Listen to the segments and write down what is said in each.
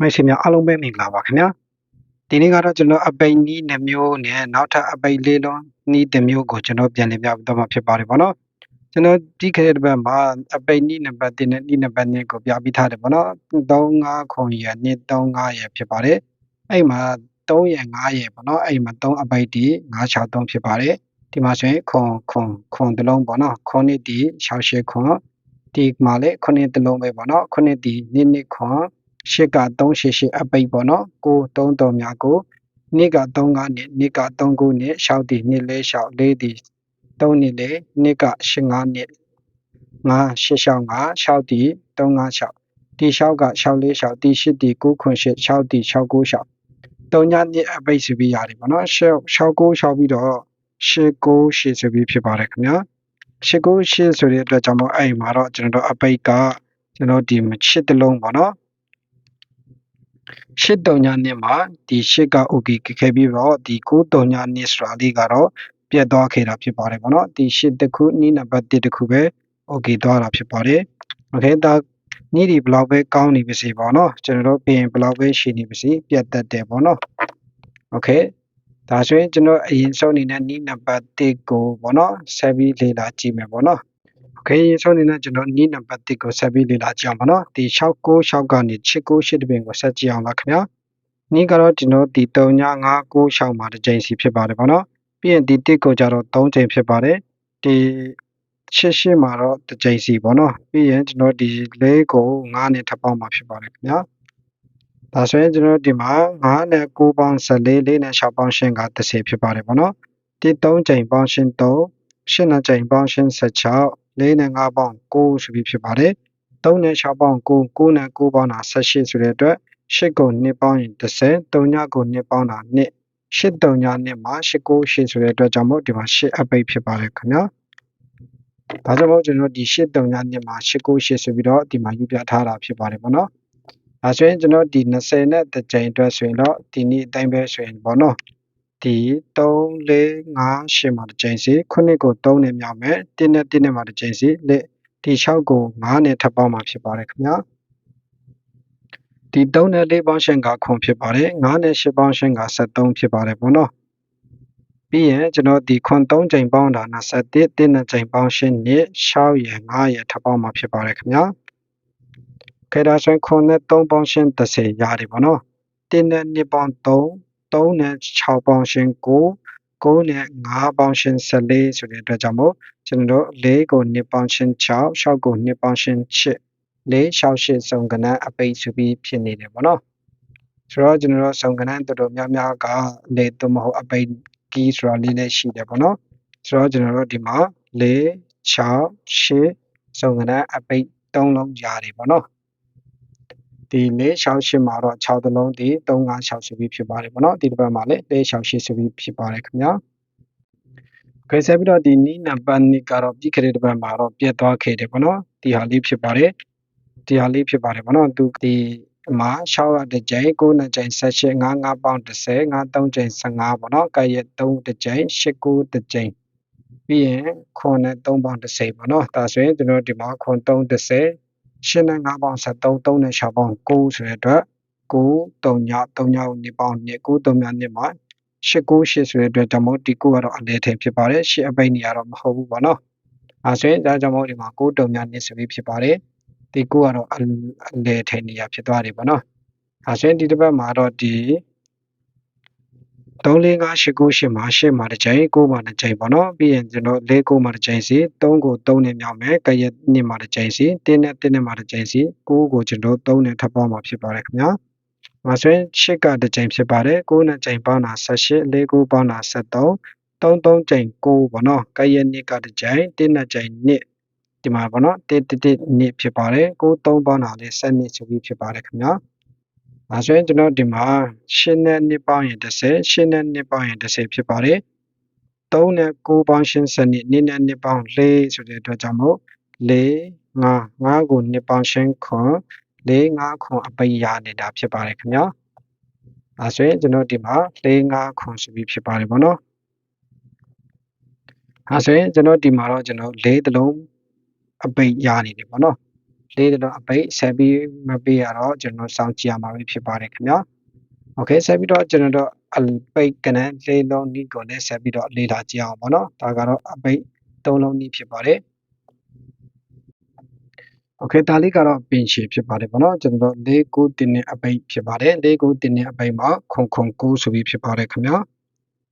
မိတ်ဆွေများအားလုံးပဲမင်္ဂလာပါခင်ဗျာဒီနေ့ကတော့ကျွန်တော်အပိတ်နီးနှမျိုးနဲ့နောက်ထပ်အပိတ်လေးလုံးနီးတစ်မျိုးကိုကျွန်တော်ပြန်လည်ပြတော့မှာဖြစ်ပါတယ်ဗောနော်ကျွန်တော်ဒီခေတ်တစ်ပတ်မှာအပိတ်နီးနံပါတ်1နဲ့နီးနံပါတ်2ကိုပြပြီးထားတယ်ဗောနော်35ခွန်ရနှစ်35ရဖြစ်ပါတယ်အဲ့မှာ3ရ5ရဗောနော်အဲ့မှာ3အပိတ်ဒီ963ဖြစ်ပါတယ်ဒီမှာဆိုရင်ခွန်ခွန်ခွန်တစ်လုံးဗောနော်ခွန်နှစ်ဒီ68ခွန်ဒီမှာလည်းခုနှစ်တစ်လုံးပဲဗောနော်ခုနှစ်ဒီနှစ်နှစ်ခွန် ရှစ်က388အပိတ်ပေါ့နော်9 3တော်များကိုနှစ်က3ကနှစ်နှစ်က3ခုနှစ်ရှောက်တီနှစ်လဲရှောက်လေးတီ3နှစ်လဲနှစ်က85နှစ်9 8ရှောက်5ရှောက်တီ3 5ရှောက်တီရှောက်ကရှောက်လေးရှောက်တီ8တီ9ခွန်8ရှောက်တီ6 9ရှောက်3ညနှစ်အပိတ်ဆိုပြီးရတယ်ပေါ့နော်ရှောက်6 9ရှောက်ပြီးတော့8 9 8ဆိုပြီးဖြစ်ပါတယ်ခင်ဗျာ8 9 8ဆိုတဲ့အတွက်ကြောင့်မို့အဲ့မှာတော့ကျွန်တော်တို့အပိတ်ကကျွန်တော်ဒီမချစ်တလုံးပေါ့နော် ရှစ်တုံညာနှစ်မှာဒီရှစ်က okay ခဲ့ပြီးတော့ဒီကိုတုံညာနှစ်ဆိုတာလေးကတော့ပြတ်သွားခဲ့တာဖြစ်ပါတယ်ပေါ့နော်ဒီရှစ်တစ်ခုနီးနံပါတ်1တစ်ခုပဲ okay သွားတာဖြစ်ပါတယ် okay ဒါနီးဒီဘလောက်ပဲကောင်းနေပါစေပေါ့နော်ကျွန်တော်တို့ပြင်ဘလောက်ပဲရှိနေပါစေပြတ်တတ်တယ်ပေါ့နော် okay ဒါဆိုရင်ကျွန်တော်အရင်ဆုံးအနေနဲ့နီးနံပါတ်1ကိုပေါ့နော်ဆက်ပြီးလေ့လာကြည့်မယ်ပေါ့နော် ခေဆိုနေနဲ့ကျွန်တော်နီးနံပါတ်1ကိုဆက်ပြီးလေ့လာကြအောင်ပါနော်ဒီ696ကနေ698တပင်ကိုဆက်ကြည့်အောင်ပါခင်ဗျာနီးကတော့ကျွန်တော်ဒီ39996မှာတစ်ကြိမ်စီဖြစ်ပါတယ်ပေါ့နော်ပြီးရင်ဒီ1ကိုကြတော့3ကြိမ်ဖြစ်ပါတယ်ဒီ88မှာတော့တစ်ကြိမ်စီပေါ့နော်ပြီးရင်ကျွန်တော်ဒီ6ကို9နဲ့ထပ်ပေါင်းမှာဖြစ်ပါတယ်ခင်ဗျာဒါဆိုရင်ကျွန်တော်ဒီမှာ9နဲ့9ပေါင်း14 4နဲ့6ပေါင်းရှင်းက30ဖြစ်ပါတယ်ပေါ့နော်ဒီ3ကြိမ်ပေါင်းရှင်း3 8နဲ့ကြိမ်ပေါင်းရှင်း16 4နဲ့5ပေါင်း9ဆိုပြီးဖြစ်ပါတယ်3နဲ့6ပေါင်း9 9နဲ့9ပေါင်းတာ18ဆိုတဲ့အတွက်8ကို2ပေါင်းရင်30 3ညကို2ပေါင်းတာ2 8 3ည2မှာ8 9 8ဆိုတဲ့အတွက်ကြောင့်မို့ဒီမှာ8အပိတ်ဖြစ်ပါတယ်ခင်ဗျာဒါကြောင့်မို့ကျွန်တော်ဒီ8 3ည2မှာ8 9 8ဆိုပြီးတော့ဒီမှာယူပြထားတာဖြစ်ပါတယ်ပေါ့နော်အဲဆိုရင်ကျွန်တော်ဒီ20နဲ့တစ်ကြိမ်အတွက်ဆိုရင်တော့ဒီနေ့အတိုင်းပဲဆိုရင်ပေါ့နော် ဒီ3 4 5 8မှာတစ်ကြိမ်စီ9ကို3နဲ့မြောက်မယ်1နဲ့1နဲ့မှာတစ်ကြိမ်စီလက်ဒီ6ကို9နဲ့ထပ်ပေါင်းမှာဖြစ်ပါတယ်ခင်ဗျာဒီ3နဲ့4ပေါင်းရှင်းကခွန်ဖြစ်ပါတယ်9နဲ့8ပေါင်းရှင်းက73ဖြစ်ပါတယ်ပေါ့နော်ပြီးရင်ကျွန်တော်ဒီခွန်3ချိန်ပေါင်းတာ21 1နဲ့ချိန်ပေါင်းရှင်းနဲ့6ရယ်9ရယ်ထပ်ပေါင်းမှာဖြစ်ပါတယ်ခင်ဗျာခဲဒါဆိုရင်ခွန်နဲ့3ပေါင်းရှင်း30ရတယ်ပေါ့နော်1နဲ့2ပေါင်း3 3နဲ့6ပေါင်းရှင်း9 9နဲ့5ပေါင်းရှင်း14ဆိုတဲ့အတွက်ကြောင့်မို့ကျွန်တော်တို့4ကို2ပေါင်းရှင်း6 6ကို2ပေါင်းရှင်း8 4 6 8စုံကဏ္ဍအပိတ်ဆိုပြီးဖြစ်နေတယ်ပေါ့နော်ဆိုတော့ကျွန်တော်တို့စုံကဏ္ဍတော်တော်များများကလေသို့မဟုတ်အပိတ်ကီးဆိုတာလေးလည်းရှိတယ်ပေါ့နော်ဆိုတော့ကျွန်တော်တို့ဒီမှာ4 6 8စုံကဏ္ဍအပိတ်3လုံးရတယ်ပေါ့နော် ဒီ468မှာတော့6တလုံးဒီ356ဆိုပြီးဖြစ်ပါတယ်ပေါ့နော်ဒီတစ်ပတ်မှာလည်း468ဆိုပြီးဖြစ်ပါတယ်ခင်ဗျာခဲဆက်ပြီးတော့ဒီနီးနံပါတ်2ကတော့ပြီးခဲ့တဲ့တစ်ပတ်မှာတော့ပြတ်သွားခဲ့တယ်ပေါ့နော်ဒီဟာလေးဖြစ်ပါတယ်ဒီဟာလေးဖြစ်ပါတယ်ပေါ့နော်သူဒီမှာ6ရတစ်ကြိမ်9နှစ်ကြိမ်18 5 5ပေါင်း30 5 3ကြိမ်15ပေါ့နော်ကဲရဲ့3တစ်ကြိမ်8 9တစ်ကြိမ်ပြီးရင်ခွန်နဲ့3ပေါင်း30ပေါ့နော်ဒါဆိုရင်ကျွန်တော်ဒီမှာခွန်3 30 ရှင်းနဲ့9ပေါင်း73 3နဲ့6ပေါင်း9ဆိုတဲ့အတွက်9 3ည3ည2ပေါင်း2 9 3ည2မှာ8 9 8ဆိုတဲ့အတွက်ကြောင့်မို့ဒီ9ကတော့အလဲထိန်ဖြစ်ပါတယ်ရှစ်အပိတ်နေရတော့မဟုတ်ဘူးပေါ့နော်အဲဆိုရင်ဒါကြောင့်မို့ဒီမှာ9 3ည2ဆိုပြီးဖြစ်ပါတယ်ဒီ9ကတော့အလဲထိန်နေရဖြစ်သွားတယ်ပေါ့နော်အဲဆိုရင်ဒီတစ်ပတ်မှာတော့ဒီ 3 4 5 8 9 8မှာ8မှာတစ်ချိန်9မှာတစ်ချိန်ပေါ့နော်ပြီးရင်ကျွန်တော်4 9မှာတစ်ချိန်စီ3ကို3နဲ့မြောက်မယ်ကရက်2မှာတစ်ချိန်စီ1နဲ့1နဲ့မှာတစ်ချိန်စီ9ကိုကျွန်တော်3နဲ့ထပ်ပေါင်းမှာဖြစ်ပါတယ်ခင်ဗျာ။ဒါဆိုရင်8ကတစ်ချိန်ဖြစ်ပါတယ်9နဲ့ချိန်ပေါင်းတာ18 4 9ပေါင်းတာ73 3 3ချိန်9ပေါ့နော်ကရက်2ကတစ်ချိန်1နဲ့ချိန်2ဒီမှာပေါ့နော်1 1 1ဖြစ်ပါတယ်9 3ပေါင်းတာလေး7နှစ်ဆိုပြီးဖြစ်ပါတယ်ခင်ဗျာ။။ ဒါဆိုရင်ကျွန်တော်ဒီမှာ8နဲ့2ပေါင်းရင်30 8နဲ့2ပေါင်းရင်30ဖြစ်ပါတယ်။3နဲ့9ပေါင်းရှင်းစနစ်2နဲ့2ပေါင်း4ဆိုတဲ့အတွက်ကြောင့်မို့4 5 5ကို2ပေါင်းရှင်းခွန်4 5ခွန်အပိရနေတာဖြစ်ပါတယ်ခင်ဗျာ။ဒါဆိုရင်ကျွန်တော်ဒီမှာ4 5ခွန်ဆိုပြီးဖြစ်ပါတယ်ပေါ့နော်။ဒါဆိုရင်ကျွန်တော်ဒီမှာတော့ကျွန်တော်4တလုံးအပိရနေတယ်ပေါ့နော်။ လေးလုံးအပိတ်ဆက်ပြီးမပေးရတော့ကျွန်တော်စောင့်ကြည့်ရမှာပဲဖြစ်ပါတယ်ခင်ဗျာโอเคဆက်ပြီးတော့ကျွန်တော်တို့အပိတ်ကနန်လေးလုံးနီးကိုလည်းဆက်ပြီးတော့လေ့လာကြည့်အောင်ပေါ့နော်ဒါကတော့အပိတ်သုံးလုံးနီးဖြစ်ပါတယ်โอเคဒါလေးကတော့ပင်ရှည်ဖြစ်ပါတယ်ပေါ့နော်ကျွန်တော်၄9တင်းနဲ့အပိတ်ဖြစ်ပါတယ်၄9တင်းနဲ့အပိတ်မှာခုံခုံ9ဆိုပြီးဖြစ်ပါတယ်ခင်ဗျာ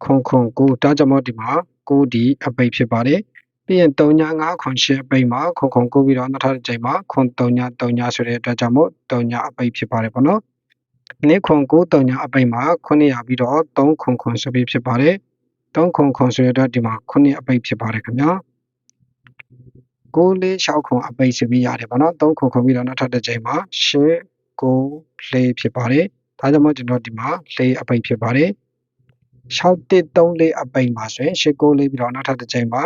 ခုံခုံ9ဒါကြောင့်မို့ဒီမှာ9ဒီအပိတ်ဖြစ်ပါတယ် ပြီးရင်3ညာ5ခွန်8အပိတ်မှာခုံခုံ9ပြီးတော့နောက်ထပ်တစ်ချိန်မှာခွန်3ညာ3ညာဆိုတဲ့အတွက်ကြောင့်မို့3ညာအပိတ်ဖြစ်ပါတယ်ပေါ့နော်နေ့ခွန်9 3ညာအပိတ်မှာ900ပြီးတော့3ခွန်ခွန်ဆိုပြီးဖြစ်ပါတယ်3ခွန်ခွန်ဆိုတဲ့အတွက်ဒီမှာ9အပိတ်ဖြစ်ပါတယ်ခင်ဗျာ6လေး6ခွန်အပိတ်ဆိုပြီးရတယ်ပေါ့နော်3ခွန်ခွန်ပြီးတော့နောက်ထပ်တစ်ချိန်မှာ8 9လေးဖြစ်ပါတယ်ဒါကြောင့်မို့ကျွန်တော်ဒီမှာလေးအပိတ်ဖြစ်ပါတယ် 6134အပိတ်မှာဆိုရင်89လေးပြီးတော့နောက်ထပ်တစ်ချိန်မှာ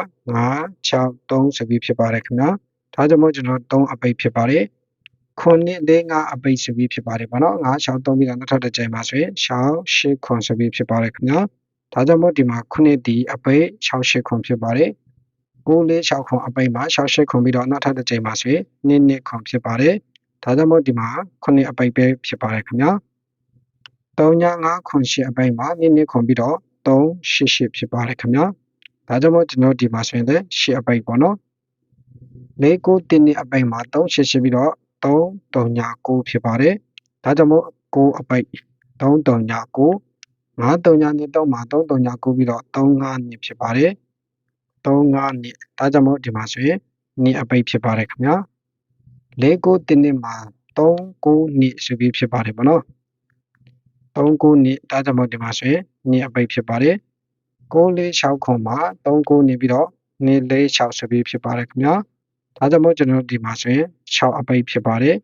963ဆိုပြီးဖြစ်ပါတယ်ခင်ဗျာဒါကြောင့်မို့ကျွန်တော်3အပိတ်ဖြစ်ပါတယ်ခုနှစ်လေးငါအပိတ်ဆိုပြီးဖြစ်ပါတယ်ပေါ့နော်963ပြီးတော့နောက်ထပ်တစ်ချိန်မှာဆိုရင်68ခွန်ဆိုပြီးဖြစ်ပါတယ်ခင်ဗျာဒါကြောင့်မို့ဒီမှာခုနှစ်ဒီအပိတ်68ခွန်ဖြစ်ပါတယ်946ခွန်အပိတ်မှာ68ခွန်ပြီးတော့နောက်ထပ်တစ်ချိန်မှာဆိုရင်2နှစ်ခွန်ဖြစ်ပါတယ်ဒါကြောင့်မို့ဒီမှာခုနှစ်အပိတ်ပဲဖြစ်ပါတယ်ခင်ဗျာ 3ည5ခွန်8အပိတ်မှာ2နှစ်ခွန်ပြီးတော့388ဖြစ်ပါတယ်ခင်ဗျာဒါကြောင့်မို့ကျွန်တော်ဒီမှာဆိုရင်လည်း8အပိတ်ပေါ့နော်၄9တင်းနှစ်အပိတ်မှာ388ပြီးတော့3 3ည9ဖြစ်ပါတယ်ဒါကြောင့်မို့9အပိတ်3 3ည9 5 3ညနှစ်3မှာ3 3ည9ပြီးတော့3 5နှစ်ဖြစ်ပါတယ်3 5နှစ်ဒါကြောင့်မို့ဒီမှာဆိုရင်နှစ်အပိတ်ဖြစ်ပါတယ်ခင်ဗျာ၄9တင်းနှစ်မှာ3 9နှစ်ဆိုပြီးဖြစ်ပါတယ်ပေါ့နော် 3 9နှစ်ဒါကြောင့်မို့ဒီမှာဆိုရင်နှစ်အပိတ်ဖြစ်ပါတယ်6 4 6ခွန်မှာ3 9နေပြီးတော့နေ4 6ဆိုပြီးဖြစ်ပါတယ်ခင်ဗျာဒါကြောင့်မို့ကျွန်တော်ဒီမှာဆိုရင်6အပိတ်ဖြစ်ပါတယ်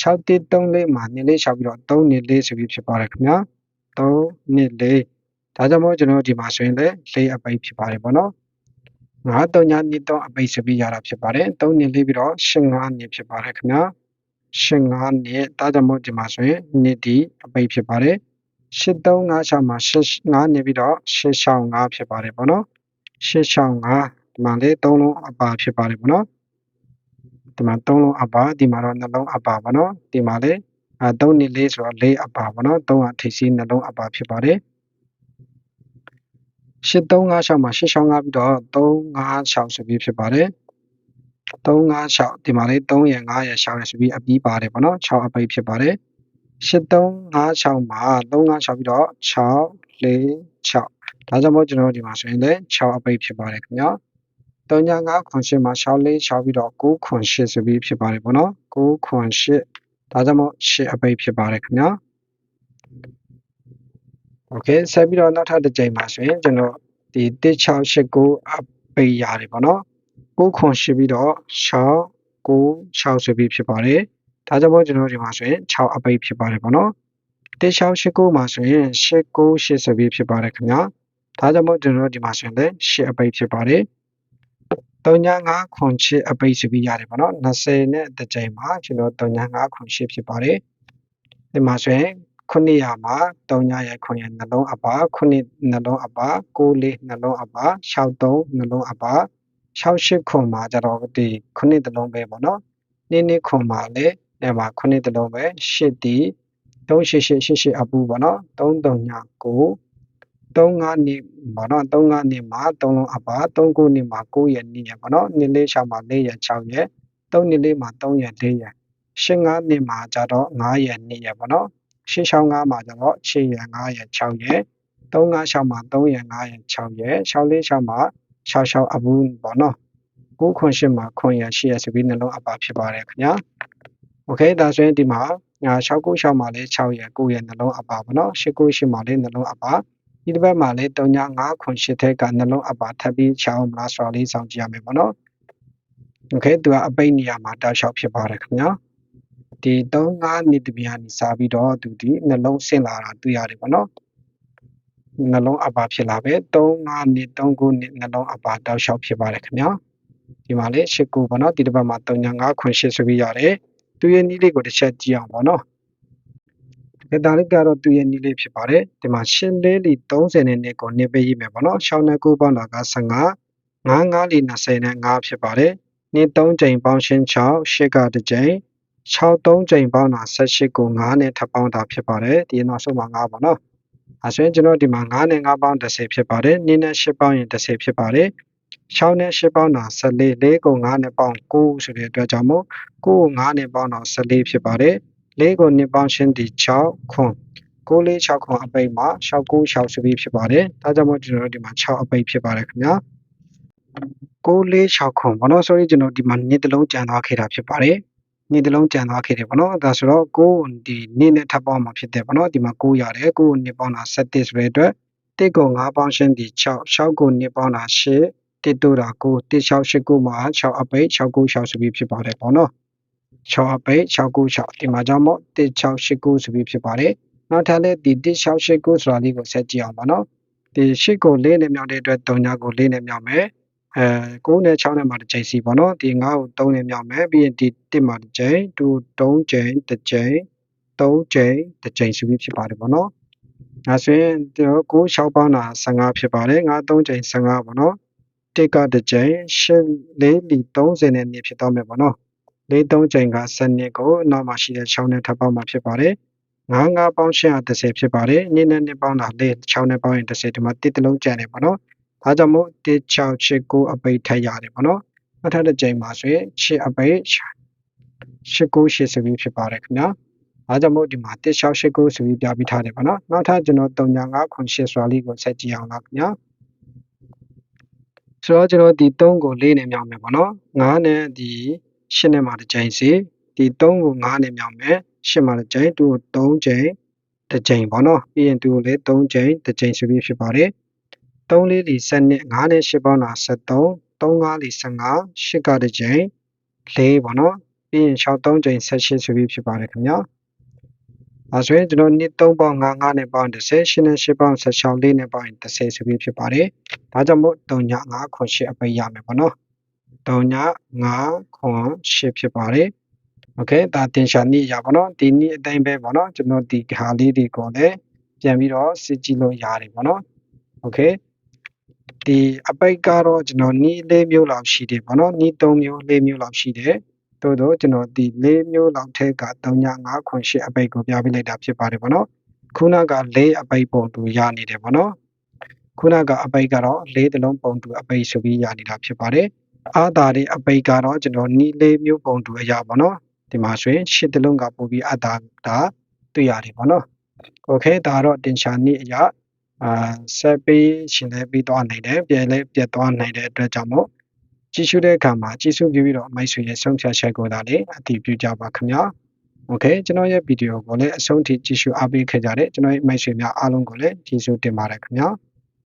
6တိ3လေးမှာနေလေး6ပြီးတော့3နေ4ဆိုပြီးဖြစ်ပါတယ်ခင်ဗျာ3နေ4ဒါကြောင့်မို့ကျွန်တော်ဒီမှာဆိုရင်လည်း4အပိတ်ဖြစ်ပါတယ်ပေါ့နော်9 3ညနေ3အပိတ်ဆိုပြီးရတာဖြစ်ပါတယ်3နေ4ပြီးတော့8 5နေဖြစ်ပါတယ်ခင်ဗျာ 8 5နေဒါကြောင့်မို့ဒီမှာဆိုရင်နေဒီအပိတ်ဖြစ်ပါတယ်8356မှာ85နေပြီးတော့865ဖြစ်ပါတယ်ပေါ့နော်865ဒီမှာလေ3လုံးအပါဖြစ်ပါတယ်ပေါ့နော်ဒီမှာ3လုံးအပါဒီမှာတော့နှလုံးအပါပေါ့နော်ဒီမှာလေအဲ3နေ4ဆိုတော့4အပါပေါ့နော်3ကထိပ်စီးနှလုံးအပါဖြစ်ပါတယ်8356မှာ865ပြီးတော့356ဆိုပြီးဖြစ်ပါတယ် 356ဒီမှာလေး3ရယ်5ရယ်6ရယ်ဆိုပြီးအပြီးပါတယ်ပေါ့နော်6အပိတ်ဖြစ်ပါတယ်8356မှာ356ပြီးတော့646ဒါကြောင့်မို့ကျွန်တော်ဒီမှာဆိုရင်လည်း6အပိတ်ဖြစ်ပါတယ်ခင်ဗျာ359ခွန်8မှာ646ပြီးတော့9ခွန်8ဆိုပြီးဖြစ်ပါတယ်ပေါ့နော်9ခွန်8ဒါကြောင့်မို့8အပိတ်ဖြစ်ပါတယ်ခင်ဗျာ Okay ဆက်ပြီးတော့နောက်ထပ်တစ်ကြိမ်ပါဆိုရင်ကျွန်တော်ဒီ1689အပိတ်ရတယ်ပေါ့နော် 9ခွန်8ပြီးတော့6 9 6ဆိုပြီးဖြစ်ပါတယ်ဒါကြောင့်မို့ကျွန်တော်ဒီမှာဆိုရင်6အပိတ်ဖြစ်ပါတယ်ပေါ့နော်1689မှာဆိုရင်898ဆိုပြီးဖြစ်ပါတယ်ခင်ဗျာဒါကြောင့်မို့ကျွန်တော်ဒီမှာဆိုရင်လည်း8အပိတ်ဖြစ်ပါတယ်35ခွန်8အပိတ်ဆိုပြီးရတယ်ပေါ့နော်20နဲ့တစ်ကြိမ်မှာကျွန်တော်35ခွန်8ဖြစ်ပါတယ်ဒီမှာဆိုရင်900မှာ300ရဲ့ခွန်ရဲ့နှလုံးအပါ9နှလုံးအပါ6လေးနှလုံးအပါ63နှလုံးအပါ 68ခွန်မှာကျတော့ဒီ9တလုံးပဲပေါ့နော်နေ့နေ့ခွန်မှာလည်းအဲမှာ9တလုံးပဲ8ဒီ38888အပူပေါ့နော်339 35နှစ်ပေါ့နော်35နှစ်မှာ3လုံးအပါ39နှစ်မှာ9ရက်2ရက်ပေါ့နော်နှစ်လေး6မှာ4ရက်6ရက်3နှစ်လေးမှာ3ရက်4ရက်85နှစ်မှာကျတော့9ရက်2ရက်ပေါ့နော်665မှာကျတော့6ရက်9ရက်6ရက်356မှာ3ရက်9ရက်6ရက်646မှာ 66အပူပေါ့နော်9ခွန်8မှာခွန်ရ8ရဆိုပြီးနှလုံးအပါဖြစ်ပါတယ်ခင်ဗျာโอเคဒါဆိုရင်ဒီမှာ696မှာလည်း6ရ9ရနှလုံးအပါပေါ့နော်898မှာလည်းနှလုံးအပါဒီတစ်ပတ်မှာလည်း3ည5ခွန်8ထက်ကနှလုံးအပါထပ်ပြီးချောင်းမလားဆိုတာလေးစောင့်ကြည့်ရမယ်ပေါ့နော်โอเคသူကအပိတ်နေရာမှာတောက်လျှောက်ဖြစ်ပါတယ်ခင်ဗျာဒီ3 5နှစ်တပြားနေစားပြီးတော့သူဒီနှလုံးဆင့်လာတာတွေ့ရတယ်ပေါ့နော် နှလုံးအပါဖြစ်လာပဲ3 5နှစ်3 9နှစ်နှလုံးအပါတောက်လျှောက်ဖြစ်ပါတယ်ခင်ဗျာဒီမှာလေ8ကိုပေါ့နော်ဒီတစ်ပတ်မှာ3ည5ခွန်8ဆိုပြီးရတယ်သူရဲ့နီးလေးကိုတစ်ချက်ကြည့်အောင်ပေါ့နော်ဒီတာလေးကတော့သူရဲ့နီးလေးဖြစ်ပါတယ်ဒီမှာရှင်းလေးလီ30နဲ့နှစ်ကိုနှစ်ပေးရေးမယ်ပေါ့နော်6နဲ့9ပေါင်းတာက15 9 5လီ20နဲ့5ဖြစ်ပါတယ်နှစ်3ကြိမ်ပေါင်းရှင်း6 8ကတစ်ကြိမ်6 3ကြိမ်ပေါင်းတာ18ကို9နဲ့ထပ်ပေါင်းတာဖြစ်ပါတယ်ဒီနောက်ဆုံးမှာ9ပါနော် အဲဆိုရင်ကျွန်တော်ဒီမှာ9နဲ့9ပေါင်း10ဖြစ်ပါတယ်2နဲ့8ပေါင်းရင်10ဖြစ်ပါတယ်6နဲ့8ပေါင်းတာ14 4ကို9နဲ့ပေါင်း9ဆိုတဲ့အတွက်ကြောင့်မို့9ကို9နဲ့ပေါင်းတော့14ဖြစ်ပါတယ်4ကို2ပေါင်းရှင်းဒီ6ခွန်း6လေး6ခွန်းအပိတ်မှာ6 9 6ဆိုပြီးဖြစ်ပါတယ်ဒါကြောင့်မို့ကျွန်တော်တို့ဒီမှာ6အပိတ်ဖြစ်ပါတယ်ခင်ဗျာ646ခွန်ဘောနော် sorry ကျွန်တော်ဒီမှာနေ့တစ်လုံးကြံသွားခဲ့တာဖြစ်ပါတယ် နေ့တစ်လုံးကြံသွားခဲ့တယ်ဘောနော်ဒါဆိုတော့ကိုဒီနေ့နဲ့ထပ်ပေါင်းမှာဖြစ်တယ်ဘောနော်ဒီမှာ9ရတယ်ကိုနှစ်ပေါင်းတာ7ဆိုတဲ့အတွက်တစ်ကို9ပေါင်းရှင်းဒီ6 6ကိုနှစ်ပေါင်းတာ8တစ်တို့တာ9 1 6 8 9မှာ6အပိတ်6 9 6ဆိုပြီးဖြစ်ပါတယ်ဘောနော်6အပိတ်6 9 6ဒီမှာကြောင့်မို့1 6 8 9ဆိုပြီးဖြစ်ပါတယ်နောက်ထပ်လည်းဒီ1 6 8 9ဆိုတာလေးကိုဆက်ကြည့်အောင်ပါနော်ဒီ8ကို4နဲ့မြောက်တဲ့အတွက်3ညကို4နဲ့မြောက်မယ် အဲ9နဲ့6နဲ့မှတစ်ချိန်စီပေါ့နော်ဒီ9ကို3နဲ့မြောက်မယ်ပြီးရင်ဒီ1မှတစ်ချိန်2 3ချိန်တစ်ချိန်3ချိန်တစ်ချိန်ဆိုပြီးဖြစ်ပါတယ်ပေါ့နော်ဒါဆိုရင်ကျွန်တော်9 6ပေါင်းတာ15ဖြစ်ပါတယ်9 3ချိန်15ပေါ့နော်တစ်ကတစ်ချိန်8 4လီ30နဲ့နေဖြစ်တော့မယ်ပေါ့နော်4 3ချိန်က7ကိုနောက်မှရှိတဲ့6နဲ့ထပ်ပေါင်းမှာဖြစ်ပါတယ်9 9ပေါင်း830ဖြစ်ပါတယ်။နှစ်နဲ့နှစ်ပေါင်းတာ4 6နဲ့ပေါင်းရင်30ဒီမှာတစ်တလုံးကျန်တယ်ပေါ့နော်။ ဒါကြောင့်မို့1 6 8 9အပိတ်ထပ်ရတယ်ပေါ့နော်။နောက်ထပ်တစ်ကြိမ်မှာဆိုရင်8အပိတ်8 9 8ဆိုပြီးဖြစ်ပါတယ်ခင်ဗျာ။ဒါကြောင့်မို့ဒီမှာ1 6 8 9ဆိုပြီးပြပြီးထားတယ်ပေါ့နော်။နောက်ထပ်ကျွန်တော်3ညာ9 9 8ဆိုတာလေးကိုဆက်ကြည့်အောင်လားခင်ဗျာ။ဆိုတော့ကျွန်တော်ဒီ3ကို4နဲ့မြောက်မယ်ပေါ့နော်။9နဲ့ဒီ8နဲ့မှတစ်ကြိမ်စီဒီ3ကို9နဲ့မြောက်မယ်8မှာတစ်ကြိမ်သူ့ကို3ကြိမ်တစ်ကြိမ်ပေါ့နော်ပြီးရင်သူ့ကိုလည်း3ကြိမ်တစ်ကြိမ်ဆိုပြီးဖြစ်ပါတယ် 3လေးလီ7နဲ့9နဲ့8ပေါင်းတာ73 3 5လီ15 8ကတစ်ကြိမ်4ပေါ့နော်ပြီးရင်6 3ကြိမ်78ဆိုပြီးဖြစ်ပါတယ်ခင်ဗျာအဲဆိုရင်ကျွန်တော်နှစ်3ပေါင်း9 9နဲ့ပေါင်း30 8နဲ့8ပေါင်း16 4နဲ့ပေါင်း30ဆိုပြီးဖြစ်ပါတယ်ဒါကြောင့်မို့3ည9ခွန်8အပိတ်ရမယ်ပေါ့နော်3ည9ခွန်8ဖြစ်ပါတယ်โอเคဒါတင်ရှာနည်းရပါတော့ဒီနည်းအတိုင်းပဲပေါ့နော်ကျွန်တော်ဒီဟာလေးတွေကိုလည်းပြန်ပြီးတော့စစ်ကြည့်လို့ရတယ်ပေါ့နော်โอเค ဒီအပိတ်ကတော့ကျွန်တော်နည်း၄မျိုးလောက်ရှိတယ်ပေါ့နော်နည်း၃မျိုး၄မျိုးလောက်ရှိတယ်သို့တော့ကျွန်တော်ဒီ၄မျိုးလောက်ထဲက3ည5ခွန်8အပိတ်ကိုပြပေးလိုက်တာဖြစ်ပါတယ်ပေါ့နော်ခုနက၄အပိတ်ပုံတူရနေတယ်ပေါ့နော်ခုနကအပိတ်ကတော့၄တလုံးပုံတူအပိတ်ဆိုပြီးရနေတာဖြစ်ပါတယ်အာသာတွေအပိတ်ကတော့ကျွန်တော်နီးလေးမျိုးပုံတူအရာပေါ့နော်ဒီမှာဆိုရင်ရှစ်တလုံးကပို့ပြီးအပ်တာဒါတွေ့ရတယ်ပေါ့နော်โอเคဒါတော့တင်ရှာနည်းအရာ အာဆက်ပေးရှင်လည်းပြီးသွားနိုင်တယ်ပြန်လည်းပြတ်သွားနိုင်တဲ့အတွက်ကြောင့်မို့ကြည့်ရှုတဲ့အခါမှာကြည့်ရှုပြီးပြီးတော့မိုက်ဆွေရဲ့ဆုံးဖြတ်ချက်ကိုဒါလေးအတည်ပြုကြပါခင်ဗျာโอเคကျွန်တော်ရဲ့ဗီဒီယိုကိုလည်းအဆုံးထိကြည့်ရှုအားပေးခဲ့ကြတဲ့ကျွန်တော်ရဲ့မိုက်ဆွေများအားလုံးကိုလည်းကျေးဇူးတင်ပါတယ်ခင်ဗျာ